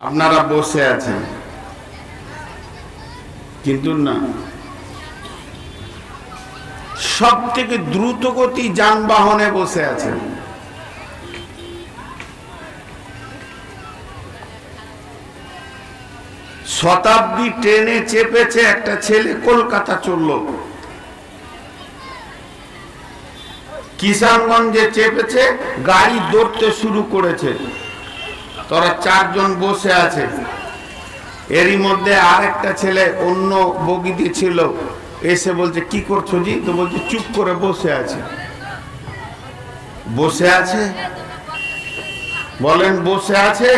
আপনারা বসে আছেন। কিন্তু না। সব থেকে দ্রুতগতি যানবাহনে বসে আছেন। শতাব্দী ট্রেনে চেপেছে একটা ছেলে, কলকাতা চলল। কিষানগঞ্জে চেপেছে, গাড়ি দৌড়তে শুরু করেছে। তোরা চারজন বসে আছে। এরই মধ্যে আরেকটা ছেলে অন্য বগিতে ছিল, এসে বলছে, কি করছ জি? তো বলছে, চুপ করে বসে আছে। বসে আছে? বলেন, বসে আছে?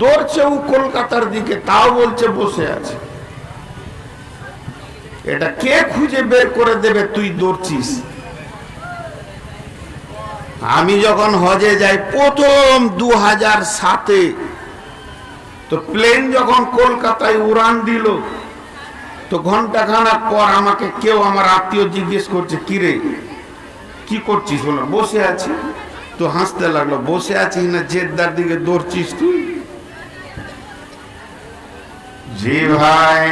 দৌড়ছে ও কলকাতার দিকে, তাও বলছে, বসে আছে। এটা কে খুঁজে বের করে দেবে? তুই দৌড়ছিস। আমি যখন হজে যাই, প্রথম দু হাজার সাতে, তো প্লেন যখন কলকাতায় উড়ান দিল, তো ঘণ্টা খানাক পর আমাকে কেউ আমার আত্মীয় জিজ্ঞেস করছে, কিরে, কি করছিস? বলো বসে আছি। তো হাসতে লাগল, বসে আছিস না, জেদ্দার দিকে দৌড়ছিস তুই? জি ভাই,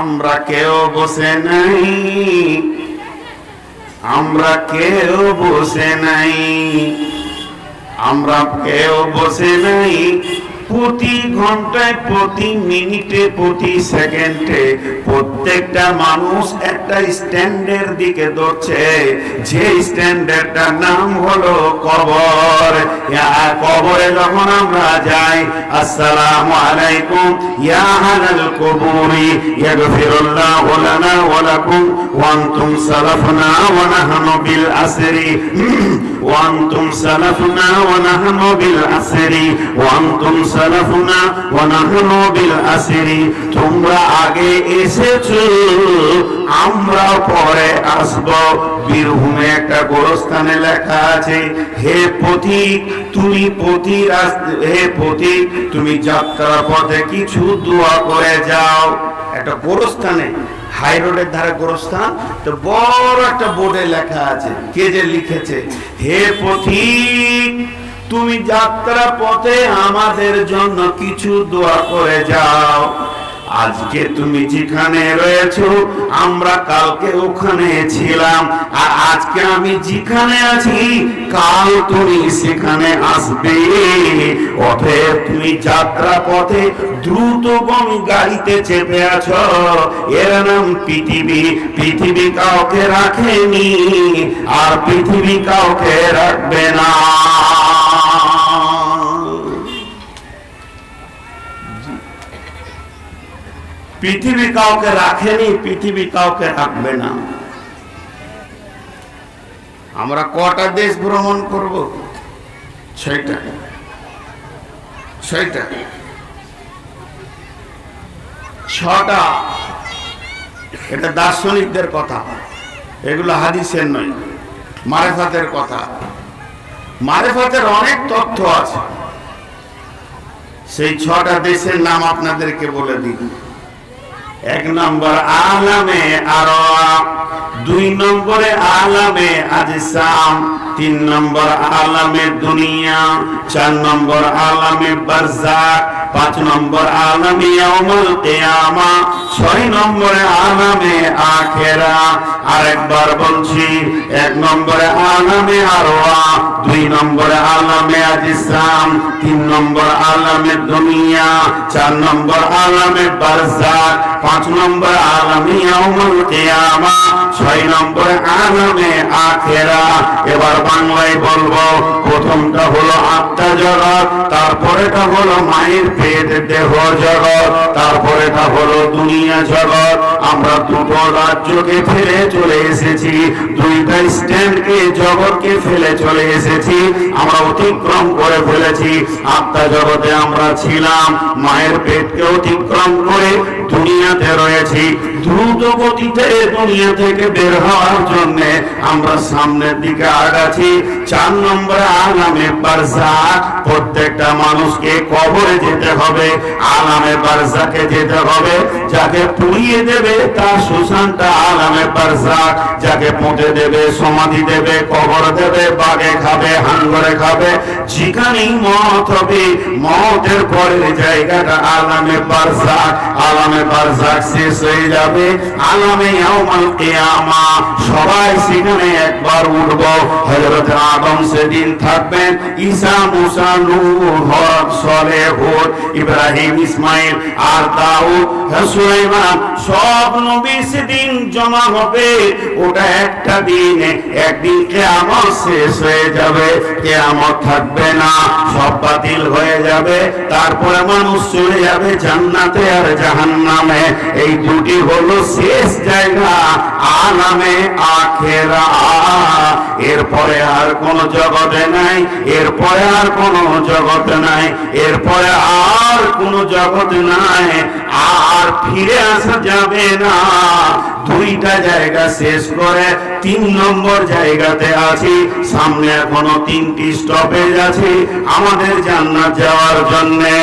আমরা কেউ বসে নাই। আমরা কেউ বসে নাই আমরা কেউ বসে নাই প্রতি ঘন্টায়, প্রতি মিনিটে, প্রতি সেকেন্ডে প্রত্যেকটা মানুষ একটা স্ট্যান্ডের দিকে দৌড়ছে। যে স্ট্যান্ডার্ডটার নাম হলো কবর। কবরে যখন আমরা যাই, আসসালামু আলাইকুম, ইয়া আহলাল কুবুরি, ইয়াগফিরুল্লাহু লানা ওয়া লাকুম, ওয়া আনতুম সালাফনা ওয়া নাহনু বিল আসরি ওয়া আনতুম সালাফনা ওয়া নাহনু বিল আসরি, ওয়া আনতুম সালাফনা ওয়া বিল আসরি। তোমরা আগে এসেছ, আমরা পরে আসব। বীরভূমে একটা গোরস্থানে লেখা আছে, হে তুমি হে তুমি যাত্রা পথে কিছু দোয়া করে যাও। একটা গোরস্থানে, হাই রোডের ধারে গোরস্থান, তো বড় একটা বোর্ডে লেখা আছে, কে যে লিখেছে, হে পথিক তুমি যাত্রা পথে আমাদের জন্য কিছু দোয়া করে যাও। আজকে তুমি যেখানে রয়েছো, আমরা কালকে ওখানে ছিলাম। আর আজকে আমি যেখানে আছি, কাল তুমি সেখানে আসবে। অতএব তুমি যাত্রা পথে দ্রুতগম গাড়িতে চেপে আছো। এর নাম পৃথিবী। পৃথিবী কাউকে রাখেনি, আর পৃথিবী কাউকে রাখবে না। পৃথিবী কাউকে রাখেনি, পৃথিবী কাউকে রাখবে না। আমরা কটা দেশ ভ্রমণ করব? ছয়টা। ছয়টা। ছটা। এটা দার্শনিকদের কথা। এগুলো হাদিসের নয়, মারেফাতের কথা। মারেফাতের অনেক তথ্য আছে। সেই ছটা দেশের নাম আপনাদেরকে বলে দিই। এক নম্বর আলামে আর, দুই নম্বরে আলামে আজসাম, তিন নম্বর আলামে দুনিয়া, চার নম্বর আলামে বারজাক পাঁচ নম্বর আলামে অমল কেয়ামা, ছয় নম্বরে আলামে আখেরা আরেকবার বলছি, এক নম্বরে আলামে আরওয়া, দুই নম্বরে আলামে আজসাম তিন নম্বর আলামে দুনিয়া, চার নম্বর আলামে বারজাক, পাঁচ নম্বর আলামে ইয়াউমুল কিয়ামা, ছয় নম্বর আলামে আখেরা। এবার বাংলায় বলব, প্রথমটা হলো আত্মা জগৎ, তারপরেটা হলো মায়ের পেট, দেহ জগৎ, তারপরেটা হলো দুনিয়া জগৎ। আমরা দুটো রাজ্যকে ফেলে চলে এসেছি। দুইটা স্ট্যান্ডকে জগৎকে ফেলে চলে এসেছি। আমরা অতিক্রম করে ফেলেছি। আত্মা জগতে আমরা ছিলাম। মায়ের পেটকে অতিক্রম করে দুনিয়াতে রয়েছি, দ্রুত গতিতে দুনিয়া থেকে বের হওয়ার জন্য আমরা সামনের দিকে আগাছি চার নম্বরে আগামে বারজাক, প্রত্যেকটা মানুষকে কবরে যেতে হবে, আলামে বারজাকে যেতে হবে। যাকে পুড়িয়ে দেবে তার সুশানটা আলামে বারজাক, যাকে পুঁতে দেবে, সমাধি দেবে, কবর দেবে, বাগে খাবে, হাঙ্গরে খাবে। যেখানেই মত হবে, মতের পরের জায়গাটা আলামে বারজাক, আলামে বারজাক শেষ হয়ে যাবে। আলামে ইয়াউমাল কিয়ামা সবাই সেখানে একবার উঠব। হযরত আদম সেদিন থাকবেন। ঈসা, মুসা নূহ হক সলেহ ইব্রাহিম, ইসমাইল আর দাউদ, সুলাইমান সব নবী সেদিন জমা হবে। ওটা একটা দিন, একদিন কিয়ামত শেষ হয়ে যাবে। কিয়ামত থাকবে না, সব বাতিল হয়ে যাবে। তারপরে মানুষ চলে যাবে জান্নাতে আর জাহান্নামে। এই দুটি হলো শেষ জায়গা আলামে আখেরা। এরপরে আর কোন জগতে নাই, এরপরে আর কোন জগতে নাই, এরপরে আর কোন জগৎ নাই, আর ফিরে আসা যাবে না। দুইটা জায়গা শেষ করে তিন নম্বর জায়গাতে আছি, সামনে এখনও তিনটি স্টপেজ আছে, আমাদের জান্নাত যাওয়ার জন্যে।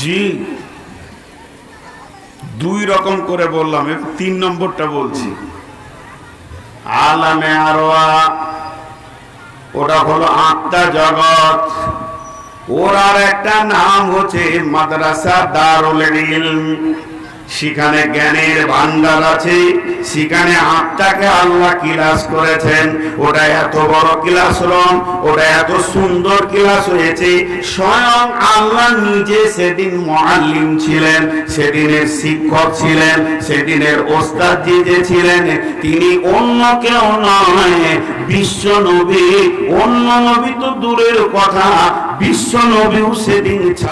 জি। দুই রকম করে বললাম তিন নম্বরটা বলছি। আলামে আরোয়া ওটা হলো আত্মা জগৎ। ওর একটা নাম হচ্ছে মাদ্রাসা দারুল ইলম। সেখানে জ্ঞানের ভান্ডার আছে। সেখানে আত্মাকে আল্লাহ ক্লাস করেছেন। ওটা এত বড় ক্লাস রুম ওটা এত সুন্দর ক্লাস হয়েছে। স্বয়ং আল্লাহ নিজে সেদিন মহাল্লিম ছিলেন, সেদিনের শিক্ষক ছিলেন, সেদিনের ওস্তাদ যে ছিলেন, তিনি অন্য কেউ নয়, বিশ্ব নবী। অন্য নবী তো দূরের কথা, বিশ্ব নবীও সেদিন